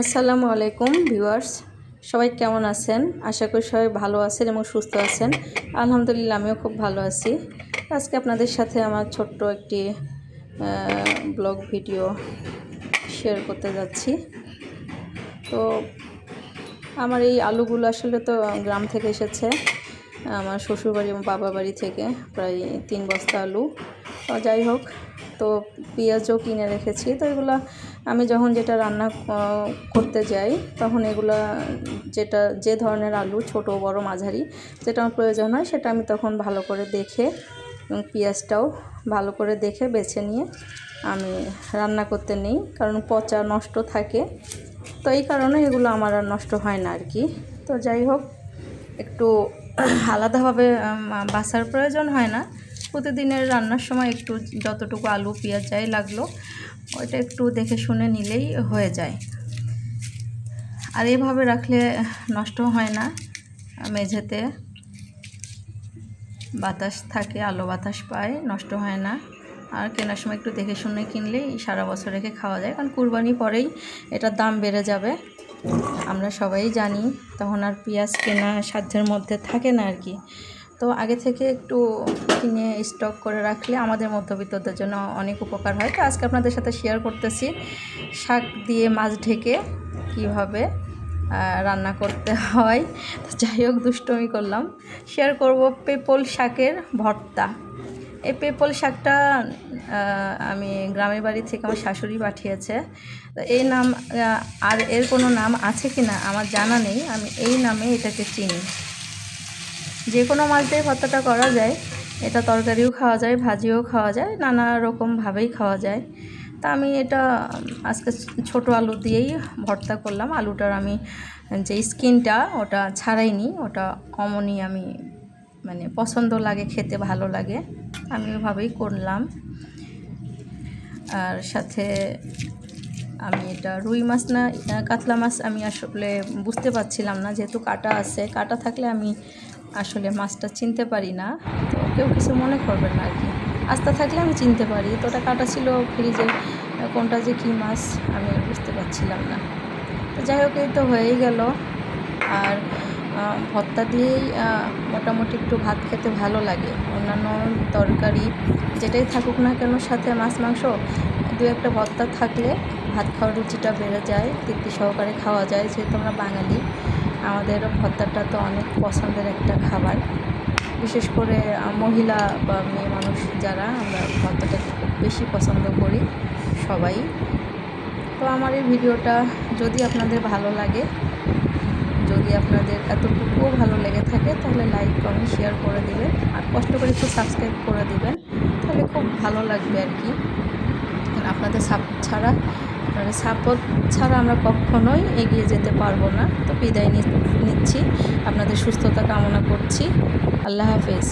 আসসালামু আলাইকুম ভিউয়ার্স। সবাই কেমন আছেন? আশা করি সবাই ভালো আছেন এবং সুস্থ আছেন। আলহামদুলিল্লাহ, আমিও খুব ভালো আছি। আজকে আপনাদের সাথে আমার ছোট্ট একটি ব্লগ ভিডিও শেয়ার করতে যাচ্ছি। তো, আমার এই আলুগুলো আসলে তো গ্রাম থেকে এসেছে। আমার শ্বশুরবাড়ি এবং বাবা বাড়ি থেকে প্রায় তিন বস্তা আলু। যাই হোক, তো পেঁয়াজও কিনে রেখেছি। তো এগুলো আমি যখন যেটা রান্না করতে যাই, তখন এগুলা যেটা, যে ধরনের আলু, ছোট, বড়, মাঝারি, যেটা আমার প্রয়োজন হয়, সেটা আমি তখন ভালো করে দেখে এবং পেঁয়াজটাও ভালো করে দেখে বেছে নিয়ে আমি রান্না করতে নেই, কারণ পচা নষ্ট থাকে। তো এই কারণে এগুলো আমার আর নষ্ট হয় না আর কি। তো যাই হোক, একটু আলাদাভাবে বাসার প্রয়োজন হয় না। প্রতিদিনের রান্নার সময় একটু যতটুকু আলু, পেঁয়াজ যাই লাগল, ওইটা একটু দেখে শুনে নিলেই হয়ে যায়। আর এভাবে রাখলে নষ্ট হয় না, মেঝেতে। বাতাস থাকে, আলো বাতাস পায়, নষ্ট হয় না। আর কেনার সময় একটু দেখে শুনে কিনলেই সারা বছর রেখে খাওয়া যায়, কারণ কুরবানি পরেই এটার দাম বেড়ে যাবে। আমরা সবাই জানি, তখন আর পেঁয়াজ কেনা সাধ্যের মধ্যে থাকে না আর কি। তো আগে থেকে একটু কিনে স্টক করে রাখলে আমাদের মধ্যবিত্তদের জন্য অনেক উপকার হয়। তো আজকে আপনাদের সাথে শেয়ার করতেছি, শাক দিয়ে মাছ ঢেকে কীভাবে রান্না করতে হয়। তো যাই হোক, দুষ্টমি করলাম। শেয়ার করব পেপল শাকের ভর্তা। এই পেপল শাকটা আমি গ্রামের বাড়ি থেকে আমার শাশুড়ি পাঠিয়েছে। তো এই নাম আর এর কোনো নাম আছে কি না আমার জানা নেই। আমি এই নামে এটাকে চিনি। যে কোনো মাছ দিয়ে ভর্তাটা করা যায়। এটা তরকারিও খাওয়া যায়, ভাজিও খাওয়া যায়, নানা রকমভাবেই খাওয়া যায়। তা আমি এটা আজকে ছোট আলু দিয়েই ভর্তা করলাম। আলুটার আমি যে স্কিনটা, ওটা ছাড়াইনি। ওটা অমনই আমি মানে পছন্দ লাগে, খেতে ভালো লাগে। আমি ওইভাবেই করলাম। আর সাথে আমি এটা রুই মাছ না কাতলা মাছ আমি আসলে বুঝতে পারছিলাম না, যেহেতু কাটা আছে। কাটা থাকলে আমি আসলে মাছটা চিনতে পারি না। তো কেউ কিছু মনে করবেন না আর কি আস্তা থাকলে আমি চিনতে পারি। তো ওটা কাটা ছিল ফ্রিজে, কোনটা যে কী মাছ আমি বুঝতে পারছিলাম না। তো যাই হোক, এই তো হয়েই গেল। আর ভর্তা দিয়েই মোটামুটি একটু ভাত খেতে ভালো লাগে। অন্যান্য তরকারি যেটাই থাকুক না কেন, সাথে মাছ, মাংস, দু একটা ভর্তা থাকলে ভাত খাওয়ার রুচিটা বেড়ে যায়, তৃপ্তি সহকারে খাওয়া যায়। যেহেতু আমরা বাঙালি, আমাদের ভর্তাটা তো অনেক পছন্দের একটা খাবার। বিশেষ করে মহিলা বা মেয়ে মানুষ যারা, আমরা ভর্তাটা খুব বেশি পছন্দ করি, সবাই। তো আমার এই ভিডিওটা যদি আপনাদের ভালো লাগে যদি আপনাদের এতটুকুও ভালো লেগে থাকে, তাহলে লাইক কমেন্ট শেয়ার করে দিবেন। আর কষ্ট করে একটু সাবস্ক্রাইব করে দিবেন, তাহলে খুব ভালো লাগবে আর কি। আপনাদের সাপোর্ট ছাড়া, আপনাদের সাপোর্ট ছাড়া আমরা কখনোই এগিয়ে যেতে পারব না। তো বিদায় নিচ্ছি। আপনাদের সুস্থতা কামনা করছি। আল্লাহ হাফেজ।